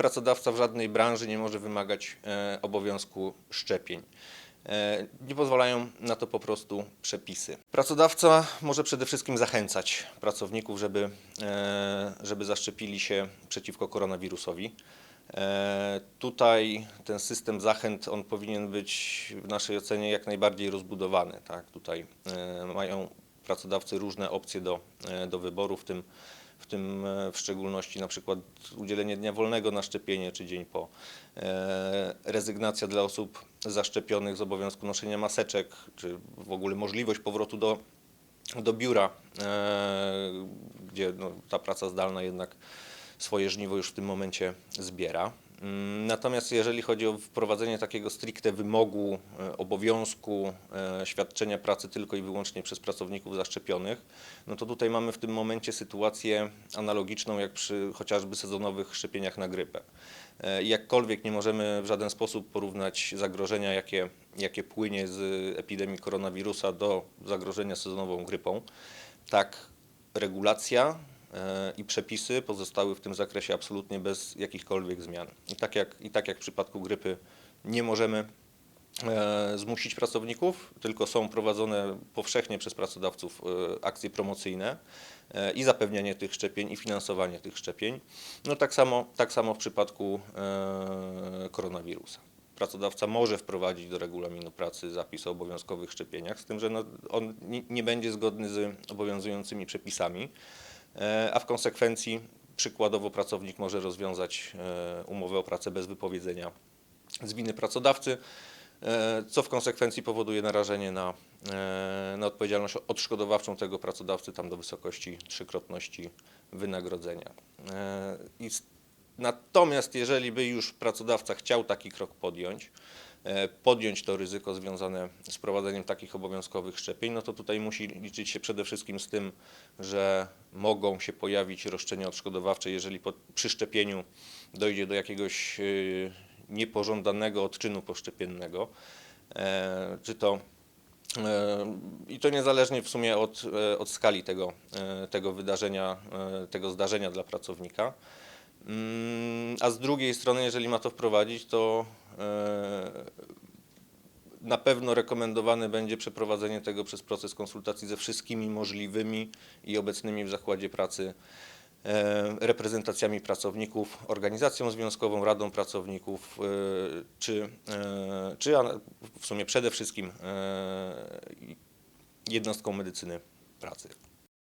pracodawca w żadnej branży nie może wymagać e, obowiązku szczepień. E, Nie pozwalają na to po prostu przepisy. Pracodawca może przede wszystkim zachęcać pracowników, żeby, e, żeby zaszczepili się przeciwko koronawirusowi. Tutaj ten system zachęt on powinien być w naszej ocenie jak najbardziej rozbudowany. Tak? Tutaj mają pracodawcy różne opcje do, do wyboru, w tym, w tym e, w szczególności na przykład udzielenie dnia wolnego na szczepienie czy dzień po, e, rezygnacja dla osób zaszczepionych z obowiązku noszenia maseczek, czy w ogóle możliwość powrotu do, do biura, e, gdzie no, ta praca zdalna jednak swoje żniwo już w tym momencie zbiera. Mm, Natomiast jeżeli chodzi o wprowadzenie takiego stricte wymogu, e, obowiązku e, świadczenia pracy tylko i wyłącznie przez pracowników zaszczepionych, no to tutaj mamy w tym momencie sytuację analogiczną jak przy chociażby sezonowych szczepieniach na grypę. E, Jakkolwiek nie możemy w żaden sposób porównać zagrożenia, jakie, jakie płynie z epidemii koronawirusa do zagrożenia sezonową grypą, tak regulacja i przepisy pozostały w tym zakresie absolutnie bez jakichkolwiek zmian. I tak jak, i tak jak w przypadku grypy nie możemy e, zmusić pracowników, tylko są prowadzone powszechnie przez pracodawców e, akcje promocyjne e, i zapewnianie tych szczepień i finansowanie tych szczepień. No tak samo, tak samo w przypadku e, koronawirusa. Pracodawca może wprowadzić do regulaminu pracy zapis o obowiązkowych szczepieniach, z tym, że no, on nie, będzie zgodny z obowiązującymi przepisami, e, a w konsekwencji przykładowo pracownik może rozwiązać e, umowę o pracę bez wypowiedzenia z winy pracodawcy, e, co w konsekwencji powoduje narażenie na, e, na odpowiedzialność odszkodowawczą tego pracodawcy tam do wysokości trzykrotności wynagrodzenia. E, I natomiast jeżeli by już pracodawca chciał taki krok podjąć, e, podjąć to ryzyko związane z prowadzeniem takich obowiązkowych szczepień, no to tutaj musi liczyć się przede wszystkim z tym, że mogą się pojawić roszczenia odszkodowawcze, jeżeli po, przy szczepieniu dojdzie do jakiegoś y, niepożądanego odczynu poszczepiennego, e, czy to e, i to niezależnie w sumie od, e, od skali tego, e, tego wydarzenia, e, tego zdarzenia dla pracownika. Mm, A z drugiej strony, jeżeli ma to wprowadzić, to e, na pewno rekomendowane będzie przeprowadzenie tego przez proces konsultacji ze wszystkimi możliwymi i obecnymi w zakładzie pracy e, reprezentacjami pracowników, organizacją związkową, radą pracowników, e, czy, e, czy w sumie przede wszystkim jednostką medycyny pracy.